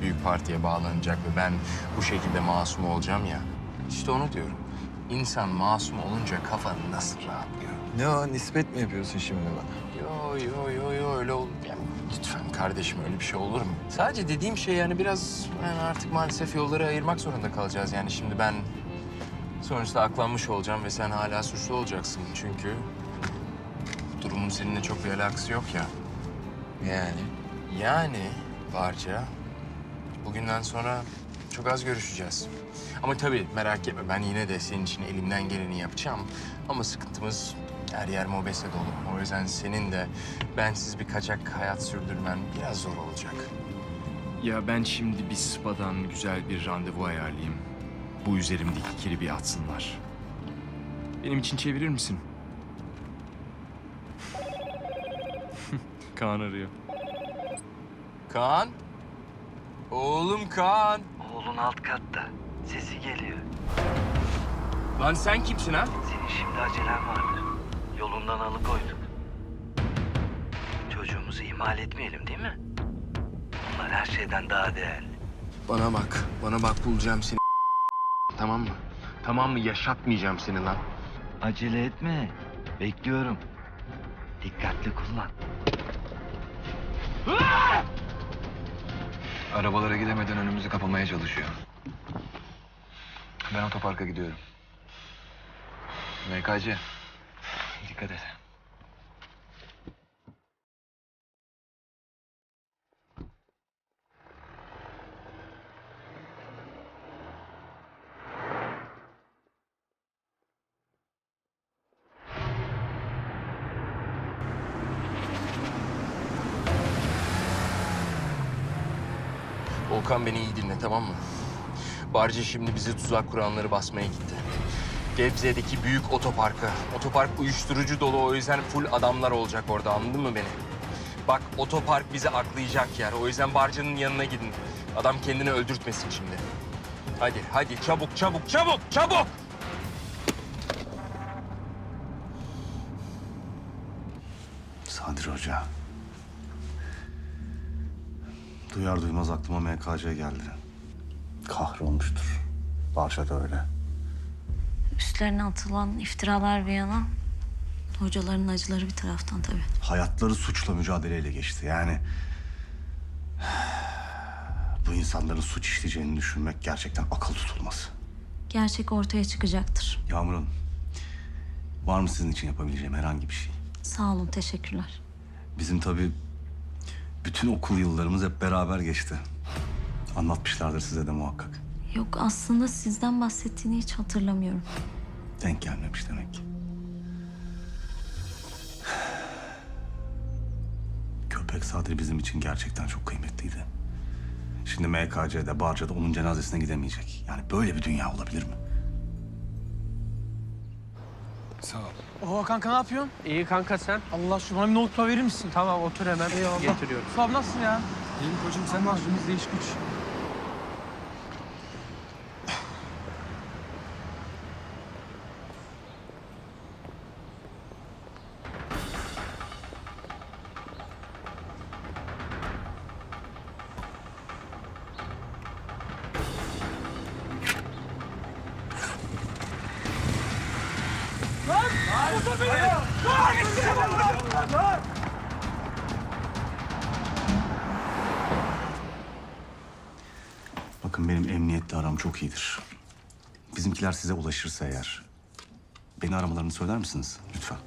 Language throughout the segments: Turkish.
büyük partiye bağlanacak ve ben bu şekilde masum olacağım ya. İşte onu diyorum. İnsan masum olunca kafa nasıl rahatlıyor? Ne o nispet mi yapıyorsun şimdi bana? Yo yo yo yo öyle olur. Yani lütfen kardeşim öyle bir şey olur mu? Sadece dediğim şey yani biraz yani artık maalesef yolları ayırmak zorunda kalacağız. Yani şimdi ben sonuçta aklanmış olacağım ve sen hala suçlu olacaksın. Çünkü durumun seninle çok bir alakası yok ya. Yani? Yani Barca, bugünden sonra çok az görüşeceğiz. Ama tabii merak etme ben yine de senin için elimden geleni yapacağım. Ama sıkıntımız her yer mobese dolu. O yüzden senin de bensiz bir kaçak hayat sürdürmen biraz zor olacak. Ya ben şimdi bir spadan güzel bir randevu ayarlayayım. Bu üzerimdeki kiri bir atsınlar. Benim için çevirir misin? Kaan arıyor. Kaan? Oğlum Kaan. Oğlun alt katta. Sesi geliyor. Lan sen kimsin ha? Senin şimdi acelen vardı. Yolundan alıkoyduk. Çocuğumuzu ihmal etmeyelim değil mi? Onlar her şeyden daha değerli. Bana bak, bana bak bulacağım seni. Tamam mı? Tamam mı? Yaşatmayacağım seni lan. Acele etme. Bekliyorum. Dikkatli kullan. Arabalara gidemeden önümüzü kapamaya çalışıyor. Ben otoparka gidiyorum. MKC. Dikkat et. Volkan beni iyi dinle tamam mı? Barca şimdi bizi tuzak kuranları basmaya gitti. Gebze'deki büyük otoparka. Otopark uyuşturucu dolu o yüzden full adamlar olacak orada anladın mı beni? Bak otopark bizi aklayacak yer. O yüzden Barca'nın yanına gidin. Adam kendini öldürtmesin şimdi. Hadi hadi çabuk çabuk çabuk çabuk. Sadri Hoca. Duyar duymaz aklıma MKC geldi. Kahrolmuştur. Barça da öyle. Üstlerine atılan iftiralar bir yana hocaların acıları bir taraftan tabii. Hayatları suçla mücadeleyle geçti. Yani bu insanların suç işleyeceğini düşünmek gerçekten akıl tutulmaz. Gerçek ortaya çıkacaktır. Yağmur Hanım, var mı sizin için yapabileceğim herhangi bir şey? Sağ olun, teşekkürler. Bizim tabii bütün okul yıllarımız hep beraber geçti. Anlatmışlardır size de muhakkak. Yok aslında sizden bahsettiğini hiç hatırlamıyorum. Denk gelmemiş demek ki. Köpek Sadri bizim için gerçekten çok kıymetliydi. Şimdi MKC'de, Barca'da onun cenazesine gidemeyecek. Yani böyle bir dünya olabilir mi? Sağ ol. Oo kanka ne yapıyorsun? İyi kanka sen. Allah aşkına bana bir verir misin? Tamam otur hemen Eyvallah. getiriyorum. Sab nasılsın ya? İyiyim koçum sen nasılsın? bizde iş güç. Bakın benim emniyetle aram çok iyidir. Bizimkiler size ulaşırsa eğer... ...beni aramalarını söyler misiniz lütfen?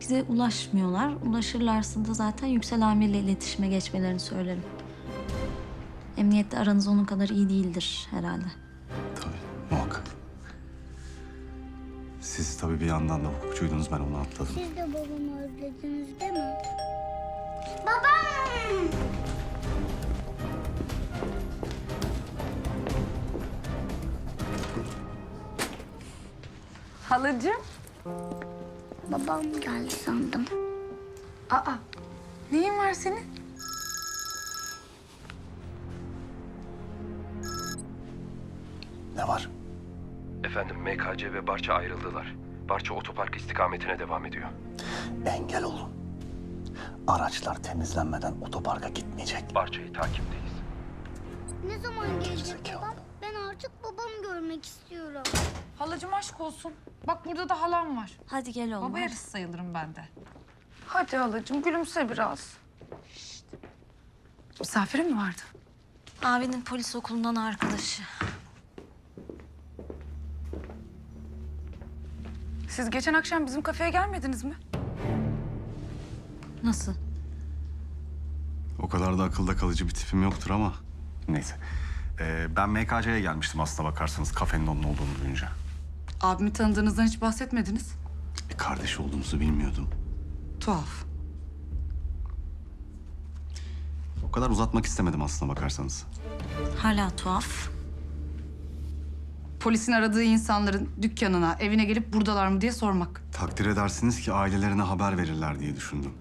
Bize ulaşmıyorlar. Ulaşırlarsa da zaten Yüksel Amir'le iletişime geçmelerini söylerim. Emniyette aranız onun kadar iyi değildir herhalde. Siz tabii bir yandan da hukukçuydunuz, ben onu atladım. Siz de babamı özlediniz değil mi? Babam! Halacığım. Babam geldi sandım. Aa, neyin var senin? Ne var? Efendim MKC ve Barça ayrıldılar. Barça otopark istikametine devam ediyor. Engel olun. Araçlar temizlenmeden otoparka gitmeyecek. Barça'yı takipteyiz. Gerizekalı. Babam, ben artık babamı görmek istiyorum. Halacığım aşk olsun. Bak burada da halam var. Hadi gel oğlum. Baba yarısı sayılırım ben de. Hadi halacığım gülümse biraz. Misafirin mi vardı? Abinin polis okulundan arkadaşı. Siz geçen akşam bizim kafeye gelmediniz mi? Nasıl? O kadar da akılda kalıcı bir tipim yoktur ama. Neyse. Ee, ben MKC'ye gelmiştim aslına bakarsanız kafenin onun olduğunu duyunca. Abimi tanıdığınızdan hiç bahsetmediniz. E, kardeş olduğumuzu bilmiyordum. Tuhaf. O kadar uzatmak istemedim aslına bakarsanız. Hala tuhaf. Polisin aradığı insanların dükkanına, evine gelip buradalar mı diye sormak. Takdir edersiniz ki ailelerine haber verirler diye düşündüm.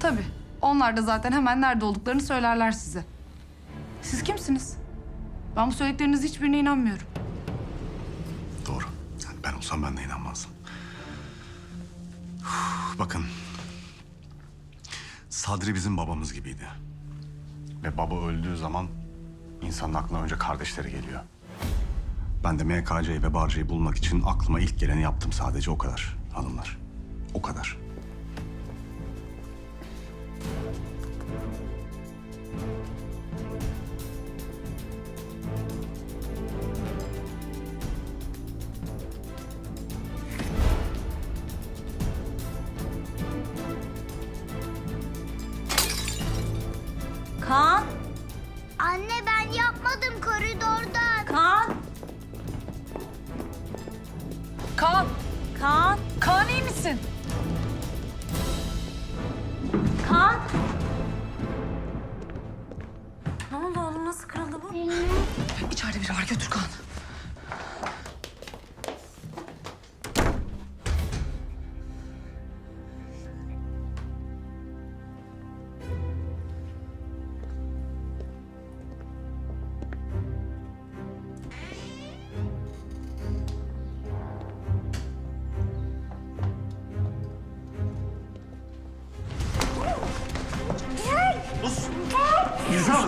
Tabii. Onlar da zaten hemen nerede olduklarını söylerler size. Siz kimsiniz? Ben bu söylediklerinizin hiçbirine inanmıyorum. Doğru. Yani ben olsam ben de inanmazdım. Uf, Bakın. Sadri bizim babamız gibiydi. Ve baba öldüğü zaman insanın aklına önce kardeşleri geliyor. Ben de MKC'yi ve Barca'yı bulmak için aklıma ilk geleni yaptım sadece o kadar hanımlar. O kadar. Kaan! Kaan! Kaan iyi misin? Kaan! Ne oldu oğlum? Nasıl kırıldı bu? İçeride biri var götür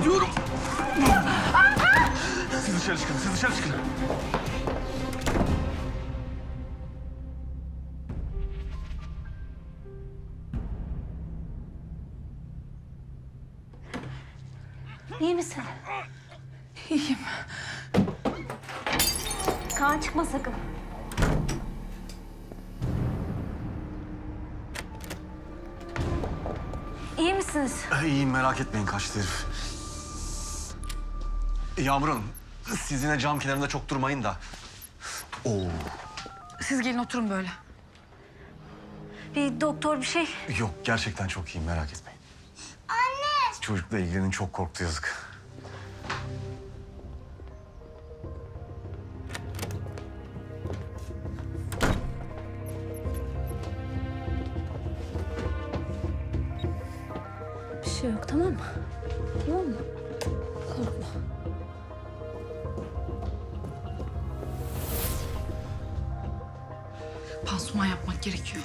Kaan. Siz dışarı çıkın, siz dışarı çıkın. İyi misin? İyiyim. Kaan çıkma sakın. İyi misiniz? İyiyim merak etmeyin kaçtı herif. Yağmur Hanım, siz yine cam kenarında çok durmayın da. Oo, Siz gelin oturun böyle. Bir doktor bir şey. yok gerçekten çok iyiyim merak etmeyin. Anne! Çocukla ilgilenin çok korktu yazık. Bir şey yok tamam mı? Tamam mı? Korkma. Pansuman yapmak gerekiyor.